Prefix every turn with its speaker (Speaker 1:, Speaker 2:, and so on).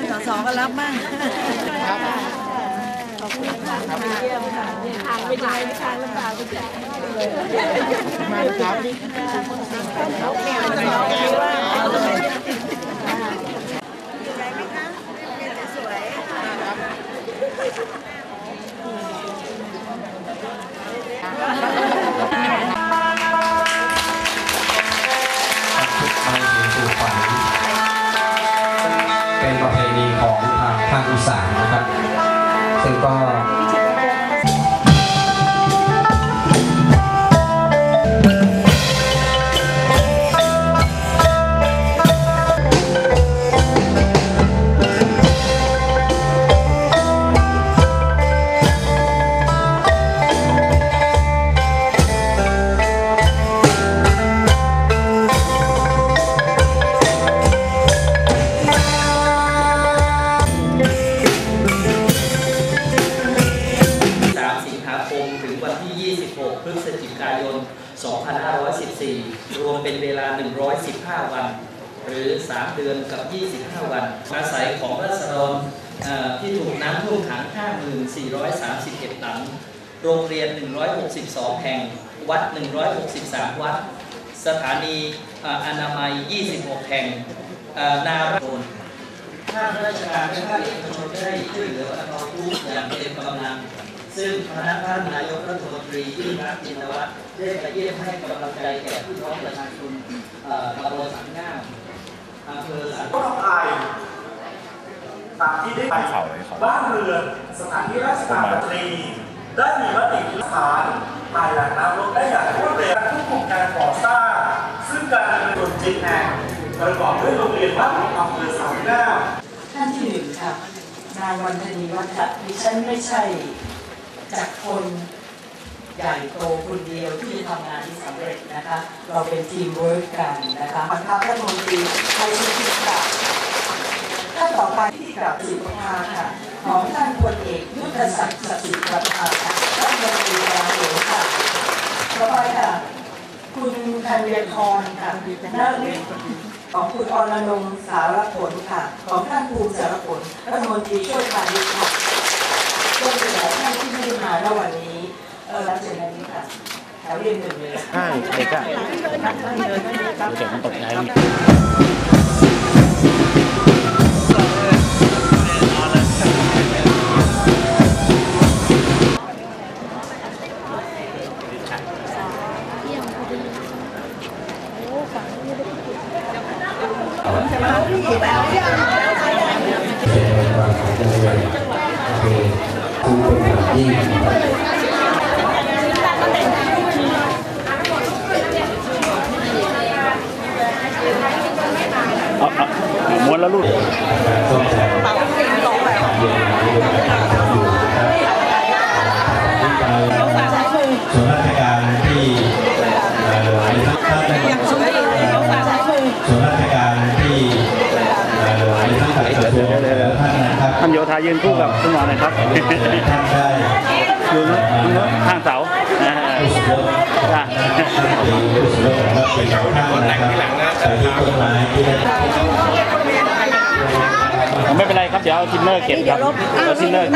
Speaker 1: านสสก็รับบ้างขอบคุณค่ะเยี่ยมค่ะทางไปไหนทางลำบากก็จะมาครับ
Speaker 2: ภาคอีสานนะครับ ซึ่งก็
Speaker 3: 2514 รวมเป็นเวลา 115 วัน หรือ 3 เดือนกับ 25 วันอาศัยของรัษฎรที่ถูกน้ำท่วมขัง 5431 หลัง โรงเรียน 162 แห่ง วัด 163 วัด สถานีอนามัย 26 แห่ง นาราโนภาคราชการและภาคเอกชนได้ช่วยเหลือประชาชนอย่างเต็มกำลัง ซึ่งคณะท่านนายกรัฐมนตรียิ่งรักษณ์ชินวัตรได้ไปเยี่ยมให้กำลังใจแก่พี่น้องประชาชนตำบลสังง่ามอำเภอสัง
Speaker 4: ก็ต้องไทยตามที่ได้ไปบ้านเรือนสถานที่ราชการตรีได้มีมติสถานภายหลังน้ำลดได้อย่างรวดเร็วการควบคุมการก่อสร้าง ซึ่งการดำเนินโดยจิตแห่ประกอบด้วยโรงเรียนบ้านอำเภอสามงา
Speaker 5: ท่านที่หนึ่งค่ะนางวันธนีวัฒน์ดิฉันไม่ใช่ จากคนใหญ่โตคนเดียวที่จะทำงานที่สำเร็จนะคะ เราเป็นทีมเวิร์กกันนะคะพันธะรัฐมนตรีไทยสุขิตค่ะท่านต่อไปที่กราบสิบพาค่ะ ของท่านพลเอกยุทธศักดิ์สสิประภาค่ะรัฐมนตรีกลาโหมค่ะต่อไปค่ะ คุณธัญพรค่ะนักวิทย์ของคุณอรนงสารผลค่ะ ของท่านภูมิสารผลรัฐมนตรีช่วยพาณิชย์ค่ะ ก็เป็นหลายท่านที่ไม่ได้มาในวันนี้เออรับเชิญอันนี้ค่ะแถวเรียนหนึ่งเลย
Speaker 6: ใช่เด็กอะเด็กมันตกใจ
Speaker 2: เอา งยิ่งนะครับ
Speaker 6: เอาเอาเอาม้วนแล้
Speaker 2: ท่านนะครับ
Speaker 6: ท่านโยธายืนคู่กับคุณหมอหน่อยครับ
Speaker 2: อยู่นู้น
Speaker 6: นู้นข้างเสาจ้า
Speaker 2: ไปที่ต้นไม้ที่ได้
Speaker 6: ไม่เป็นไรครับ เดี๋ยวเอาทินเนอร์เก็บครับเอาทินเนอร์